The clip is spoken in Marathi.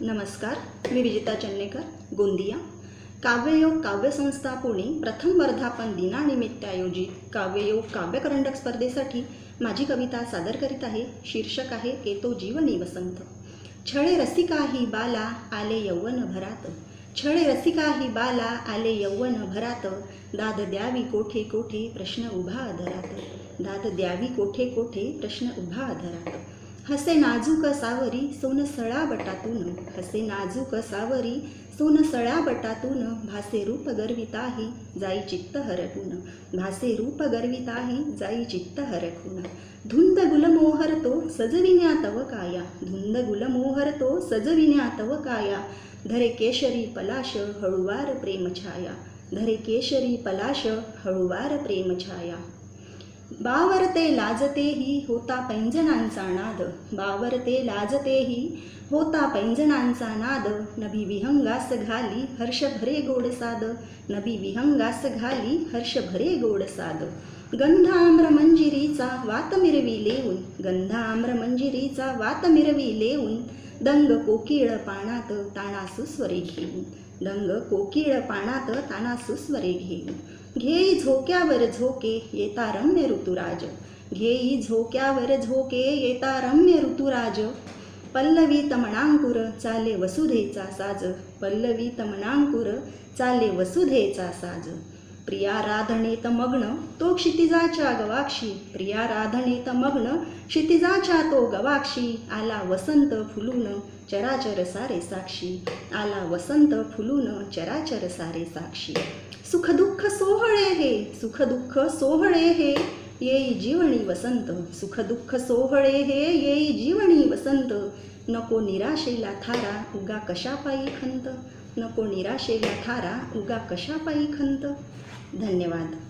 नमस्कार मी विजिता चन्नेकर गोंदिया. काव्ययोग काव्यसंस्था पुणे प्रथम वर्धापन दिनानिमित्त आयोजित काव्ययोग काव्यकरंडक स्पर्धेसाठी माझी कविता सादर करीत आहे. शीर्षक आहे येतो जीवनी वसंत. छळे रसिकाही बाला आले यौवन भरात. छळे रसिकाही बाला आले यौवन भरात. दाद द्यावी कोठे कोठे प्रश्न उभा आधरात दाद द्यावी कोठे कोठे प्रश्न उभा अधरात हसे नाजूक सावरी सोन सळा बटातून. हसे नाजूक सावरी सोन सळा बटातून. भासे रूप गर्विताही जाई चित्त हरकून भासे रूप गर्विताही जाई चित्त हरकून धुंद गुलमोहर तो सजविण्या तव काया. धुंद गुलमोहर तो सजविण्या तव काया. धरे केशरी पलाश हळुवार प्रेमछाया धरे केशरी पलाश हळुवार प्रेमछाया बावरते लाजतेही होता पैंजनांचा नाद. बावरते लाजतेही होता पैंजनांचा नाद. नभी विहंगास घाली हर्ष भरे गोड साद. नभी विहंगास घाली हर्ष भरे गोड साद. गंध आम्र मंजिरीचा वात मिरवी लेऊन गंध आम्र मंजिरीचा वात मिरवी लेऊन दंग कोकिळ पानात ताणा सुस्वरे घेऊन दंग कोकिळ पानात ताणा सुस्वरे घेऊन. घेई झोक्यावर झोके येता रम्य ऋतुराज. घेई झोक्यावर झोके येता रम्य ऋतुराज. पल्लवी तमणांकुर चाले वसुधेचा साज. पल्लवी तमणांकुर चाले वसुधेचा साज. प्रियाराधणेत मग्न तो क्षितिजाच्या गवाक्षी. प्रियाराधणेत मग्न क्षितिजाच्या तो गवाक्षी. आला वसंत फुलून चराचर सारे साक्षी. आला वसंत फुलून चराचर सारे साक्षी. सुखदुःख सोहळे हे सुखदुःख सोहळे हे. येई जीवनी वसंत सुखदुःख सोहळे हे. येई जीवनी वसंत नको निराशेला थारा उगा कशापायी खंत. नको निराशेला थारा उगा कशापायी खंत? धन्यवाद.